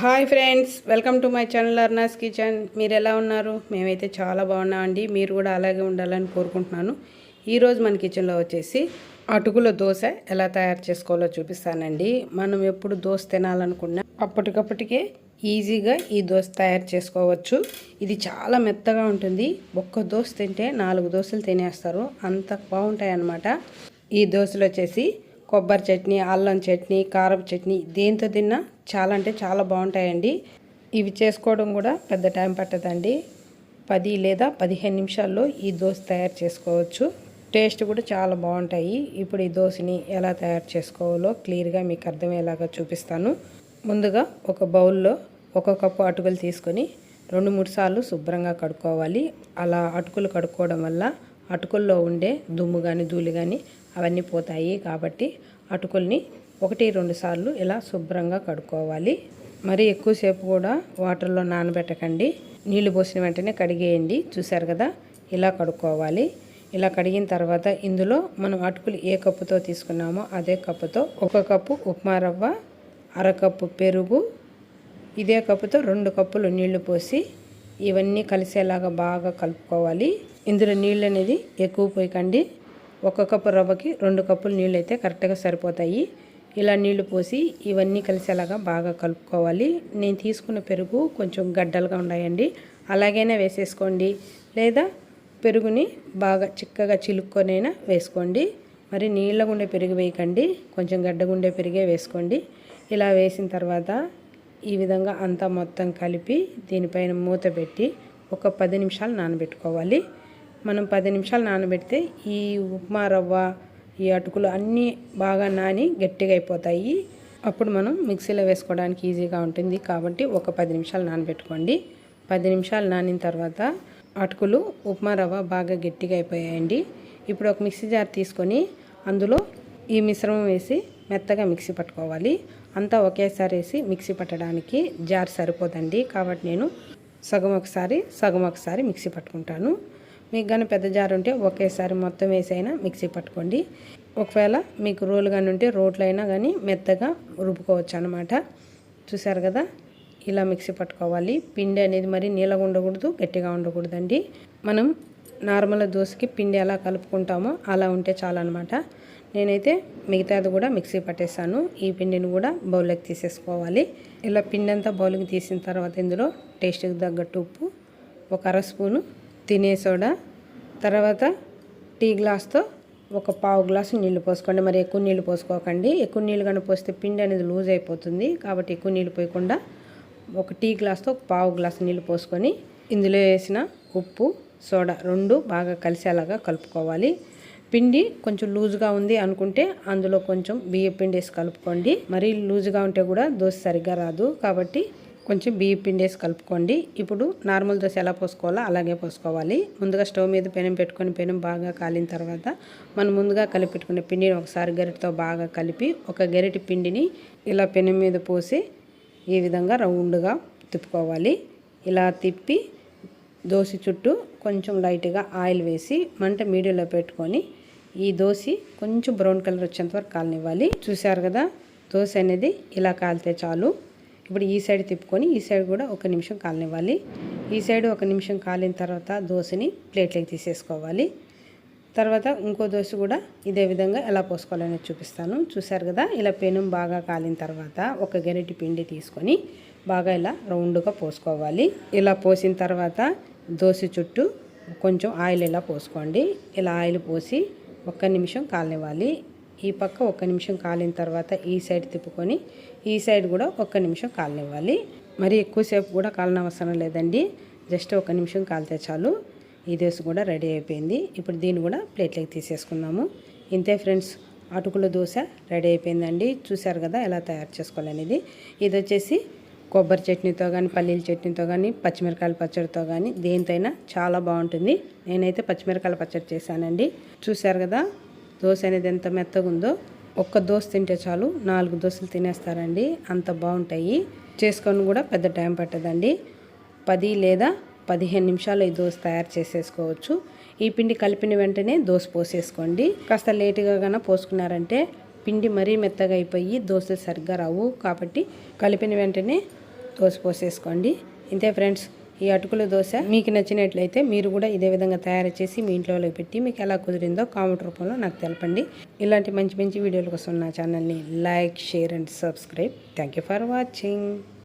Hi friends welcome to my channel Arnas kitchen. మీరు ఎలా ఉన్నారు? మేమైతే చాలా బాగున్నామండి. మీరు కూడా అలాగే ఉండాలని కోరుకుంటున్నాను. ఈరోజు మన కిచెన్లో వచ్చేసి అటుకుల దోశ ఎలా తయారు చేసుకోవాలో చూపిస్తానండి. మనం ఎప్పుడు దోశ తినాలనుకున్నా అప్పటికప్పటికే ఈజీగా ఈ దోశ తయారు చేసుకోవచ్చు. ఇది చాలా మెత్తగా ఉంటుంది. ఒక్క దోశ తింటే నాలుగు దోశలు తినేస్తారు. అంత బాగుంటాయి అన్నమాట ఈ దోశలు వచ్చేసి కొబ్బరి చట్నీ అల్లం చట్నీ కారపు చట్నీ దేంతో తిన్నా చాలా అంటే చాలా బాగుంటాయండి. ఇవి చేసుకోవడం కూడా పెద్ద టైం పట్టదండి. పది లేదా పదిహేను నిమిషాల్లో ఈ దోశ తయారు చేసుకోవచ్చు. టేస్ట్ కూడా చాలా బాగుంటాయి. ఇప్పుడు ఈ దోశని ఎలా తయారు చేసుకోవాలో క్లియర్గా మీకు అర్థమయ్యేలాగా చూపిస్తాను. ముందుగా ఒక బౌల్లో ఒక కప్పు అటుకులు తీసుకొని రెండు మూడు సార్లు శుభ్రంగా కడుక్కోవాలి. అలా అటుకులు కడుక్కోవడం వల్ల అటుకుల్లో ఉండే దుమ్ము కానీ ధూళి కానీ అవన్నీ పోతాయి కాబట్టి అటుకుల్ని ఒకటి రెండు సార్లు ఇలా శుభ్రంగా కడుక్కోవాలి. మరి ఎక్కువసేపు కూడా వాటర్లో నానబెట్టకండి. నీళ్ళు పోసిన వెంటనే కడిగేయండి. చూశారు కదా? ఇలా కడుక్కోవాలి. ఇలా కడిగిన తర్వాత ఇందులో మనం అటుకులు ఏ కప్పుతో తీసుకున్నామో అదే కప్పుతో ఒక కప్పు ఉప్మా రవ్వ అరకప్పు పెరుగు ఇదే కప్పుతో రెండు కప్పులు నీళ్ళు పోసి ఇవన్నీ కలిసేలాగా బాగా కలుపుకోవాలి. ఇందులో నీళ్ళు అనేది ఎక్కువ పోయకండి. ఒక కప్పు రవ్వకి రెండు కప్పులు నీళ్ళు అయితే కరెక్ట్గా సరిపోతాయి. ఇలా నీళ్ళు పోసి ఇవన్నీ కలిసేలాగా బాగా కలుపుకోవాలి. నేను తీసుకున్న పెరుగు కొంచెం గడ్డలుగా ఉన్నాయండి అలాగైనా వేసేసుకోండి. లేదా పెరుగుని బాగా చిక్కగా చిలుక్కొనైనా వేసుకోండి. మరి నీళ్ళ గుండె పెరుగు వేయకండి. కొంచెం గడ్డగుండే పెరిగే వేసుకోండి. ఇలా వేసిన తర్వాత ఈ విధంగా అంతా మొత్తం కలిపి దీనిపైన మూత పెట్టి ఒక పది నిమిషాలు నానబెట్టుకోవాలి. మనం పది నిమిషాలు నానబెడితే ఈ ఉప్మా రవ్వ ఈ అటుకులు అన్నీ బాగా నాని గట్టిగా అయిపోతాయి. అప్పుడు మనం మిక్సీలో వేసుకోవడానికి ఈజీగా ఉంటుంది. కాబట్టి ఒక పది నిమిషాలు నానబెట్టుకోండి. పది నిమిషాలు నానిన తర్వాత అటుకులు ఉప్మా రవ్వ బాగా గట్టిగా అయిపోయాయండి. ఇప్పుడు ఒక మిక్సీ జార్ తీసుకొని అందులో ఈ మిశ్రమం వేసి మెత్తగా మిక్సీ పట్టుకోవాలి. అంతా ఒకేసారి వేసి మిక్సీ పట్టడానికి జార్ సరిపోదండి. కాబట్టి నేను సగం ఒకసారి సగం ఒకసారి మిక్సీ పట్టుకుంటాను. మీకు కానీ పెద్ద జారు ఉంటే ఒకేసారి మొత్తం వేసైనా మిక్సీ పట్టుకోండి. ఒకవేళ మీకు రోలు కానీ ఉంటే రోట్లో అయినా కానీ మెత్తగా రుబ్బుకోవచ్చు అనమాట చూసారు కదా? ఇలా మిక్సీ పట్టుకోవాలి. పిండి అనేది మరి నీళ్ళగా ఉండకూడదు గట్టిగా ఉండకూడదండి. మనం నార్మల్ దోశకి పిండి ఎలా కలుపుకుంటామో అలా ఉంటే చాలన్నమాట నేనైతే మిగతాది కూడా మిక్సీ పట్టేస్తాను ఈ పిండిని కూడా బౌల్లోకి తీసేసుకోవాలి. ఇలా పిండి అంతా బౌల్కి తీసిన తర్వాత ఇందులో టేస్ట్కి తగ్గట్టు ఉప్పు ఒక అర స్పూను తినే సోడా తర్వాత టీ గ్లాస్తో ఒక పావు గ్లాసు నీళ్ళు పోసుకోండి. మరి ఎక్కువ నీళ్ళు పోసుకోకండి. ఎక్కువ నీళ్ళు కానీ పోస్తే పిండి అనేది లూజ్ అయిపోతుంది. కాబట్టి ఎక్కువ నీళ్ళు పోయకుండా ఒక టీ గ్లాస్తో ఒక పావు గ్లాసు నీళ్ళు పోసుకొని ఇందులో వేసిన ఉప్పు సోడా రెండు బాగా కలిసేలాగా కలుపుకోవాలి. పిండి కొంచెం లూజుగా ఉంది అనుకుంటే అందులో కొంచెం బియ్య పిండి వేసి కలుపుకోండి. మరీ లూజుగా ఉంటే కూడా దోశ సరిగ్గా రాదు. కాబట్టి కొంచెం బియ్య పిండేసి కలుపుకోండి. ఇప్పుడు నార్మల్ దోశ ఎలా పోసుకోవాలో అలాగే పోసుకోవాలి. ముందుగా స్టవ్ మీద పెనం పెట్టుకొని పెనం బాగా కాలిన తర్వాత మనం ముందుగా కలిపి పెట్టుకునే పిండిని ఒకసారి గరిటతో బాగా కలిపి ఒక గరిటె పిండిని ఇలా పెనం మీద పోసి ఈ విధంగా రౌండ్గా తిప్పుకోవాలి. ఇలా తిప్పి దోశ చుట్టూ కొంచెం లైట్గా ఆయిల్ వేసి మంట మీడియంలో పెట్టుకొని ఈ దోశ కొంచెం బ్రౌన్ కలర్ వచ్చేంత వరకు కాలనివ్వాలి. చూశారు కదా? దోశ అనేది ఇలా కాలితే చాలు. ఇప్పుడు ఈ సైడ్ తిప్పుకొని ఈ సైడ్ కూడా ఒక నిమిషం కాలనివ్వాలి. ఈ సైడ్ ఒక నిమిషం కాలిన తర్వాత దోశని ప్లేట్లోకి తీసేసుకోవాలి. తర్వాత ఇంకో దోశ కూడా ఇదే విధంగా ఎలా పోసుకోవాలనేది చూపిస్తాను. చూశారు కదా ఇలా పెనం బాగా కాలిన తర్వాత ఒక గరిటి పిండి తీసుకొని బాగా ఇలా రౌండ్గా పోసుకోవాలి. ఇలా పోసిన తర్వాత దోశ చుట్టూ కొంచెం ఆయిల్ ఇలా పోసుకోండి. ఇలా ఆయిల్ పోసి ఒక్క నిమిషం కాలనివ్వాలి. ఈ పక్క ఒక్క నిమిషం కాలిన తర్వాత ఈ సైడ్ తిప్పుకొని ఈ సైడ్ కూడా ఒక్క నిమిషం కాలనివ్వాలి. మరి ఎక్కువసేపు కూడా కాలనవసరం లేదండి. జస్ట్ ఒక నిమిషం కాలితే చాలు. ఈ దోశ కూడా రెడీ అయిపోయింది. ఇప్పుడు దీన్ని కూడా ప్లేట్లోకి తీసేసుకుందాము. ఇంతే ఫ్రెండ్స్ అటుకుల దోశ రెడీ అయిపోయిందండి. చూశారు కదా ఎలా తయారు చేసుకోవాలనేది. ఇది వచ్చేసి కొబ్బరి చట్నీతో కానీ పల్లీల చట్నీతో కానీ పచ్చిమిరకాయల పచ్చడితో కానీ దేనితోనైనా చాలా బాగుంటుంది. నేనైతే పచ్చిమిరకాయల పచ్చడి చేశానండి. చూశారు కదా దోశ అనేది ఎంత మెత్తగా ఉందో ఒక్క దోశ తింటే చాలు నాలుగు దోశలు తినేస్తారండి. అంత బాగుంటాయి. చేసుకొని కూడా పెద్ద టైం పట్టదండి. పది లేదా పదిహేను నిమిషాలు ఈ దోశ తయారు చేసేసుకోవచ్చు. ఈ పిండి కలిపిన వెంటనే దోశ పోసేసుకోండి. కాస్త లేటుగా కన్నా పోసుకున్నారంటే పిండి మరీ మెత్తగా అయిపోయి దోశలు సరిగ్గా రావు. కాబట్టి కలిపిన వెంటనే దోశ పోసేసుకోండి. ఇంతే ఫ్రెండ్స్. ఈ అటుకుల దోశ మీకు నచ్చినట్లయితే మీరు కూడా ఇదే విధంగా తయారు చేసి మీ ఇంట్లో పెట్టి మీకు ఎలా కుదిరిందో కామెంట్ రూపంలో నాకు తెలపండి. ఇలాంటి మంచి మంచి వీడియోల కోసం నా ఛానల్ని like share and subscribe. Thank you for watching.